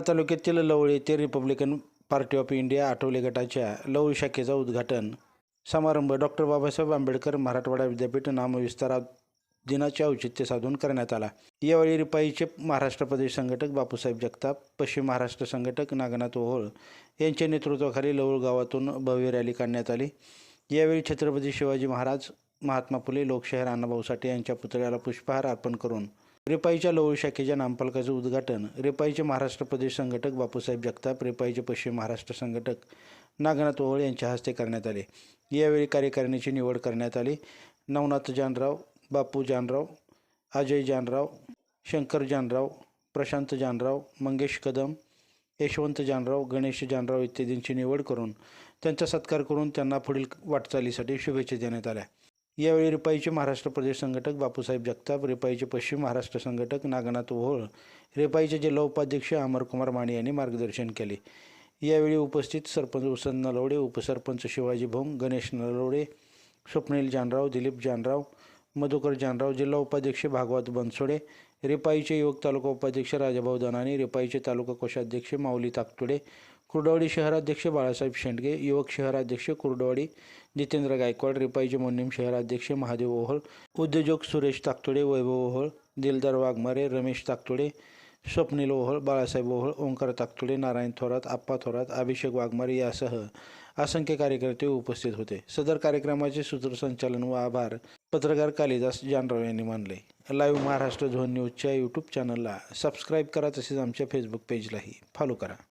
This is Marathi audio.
तालुक्यातील लवळ येथे Republican Party of India Athawale गटाच्या लवळ शाखेचा उद्घाटन समारंभ डॉक्टर बाबासाहेब आंबेडकर मराठवाडा विद्यापीठ नामविस्तार दिनाचे औचित्य साधून करण्यात आला. यावेळी रिपाईचे महाराष्ट्र प्रदेश संघटक बापूसाहेब जगताप पश्चिम महाराष्ट्र संघटक नागनाथ ओहोळ यांच्या नेतृत्वाखाली लवळ गावातून भव्य रॅली काढण्यात आली. यावेळी छत्रपती शिवाजी महाराज महात्मा फुले लोकशाहीर अण्णाभाऊ साठे यांच्या पुतळ्याला पुष्पहार अर्पण करून रिपाईच्या लवळ शाखेच्या नामफलकाचे उद्घाटन रिपाईचे महाराष्ट्र प्रदेश संघटक बापूसाहेब जगताप रिपाईचे पश्चिम महाराष्ट्र संघटक नागनाथ ओहळ यांच्या हस्ते करण्यात आले. यावेळी कार्यकारिणीची निवड करण्यात आली. नवनाथ जानराव बापू जानराव अजय जानराव शंकर जानराव प्रशांत जानराव मंगेश कदम यशवंत जानराव गणेश जानराव इत्यादींची निवड करून त्यांचा सत्कार करून त्यांना पुढील वाटचालीसाठी शुभेच्छा देण्यात आल्या. यावेळी रिपाईचे महाराष्ट्र प्रदेश संघटक बापूसाहेब जगताप रिपाईचे पश्चिम महाराष्ट्र संघटक नागनाथ ओहोळ रिपाईचे जिल्हा उपाध्यक्ष अमरकुमार माने यांनी मार्गदर्शन केले. यावेळी उपस्थित सरपंच वसंत नलवडे उपसरपंच शिवाजी भोंग गणेश नलवडे स्वप्नील जानराव दिलीप जानराव मधुकर जानराव जिल्हा उपाध्यक्ष भागवत बनसोडे रिपाईचे युवक तालुका उपाध्यक्ष राजाभाऊ दनानी रिपाईचे तालुका कोषाध्यक्ष माऊली ताकतुडे कुर्डवाडी शहराध्यक्ष बाळासाहेब शेंडगे युवक शहराध्यक्ष कुर्डवाडी जितेंद्र गायकवाड रिपाईचे मोन्नीम शहराध्यक्ष महादेव ओहोळ उद्योजक सुरेश ताकतोडे वैभव ओहोळ दिलदार वाघमारे रमेश ताकतोडे स्वप्नील ओहोळ बाळासाहेब ओहोळ ओंकार ताकतोडे नारायण थोरात आप्पा थोरात अभिषेक वाघमारे यासह असंख्य कार्यकर्ते उपस्थित होते. सदर कार्यक्रमाचे सूत्रसंचालन व आभार पत्रकार कालिदास जानराव यांनी मानले. लाईव्ह महाराष्ट्र झोन न्यूजच्या यूट्यूब चॅनलला सबस्क्राईब करा तसेच आमच्या फेसबुक पेजलाही फॉलो करा.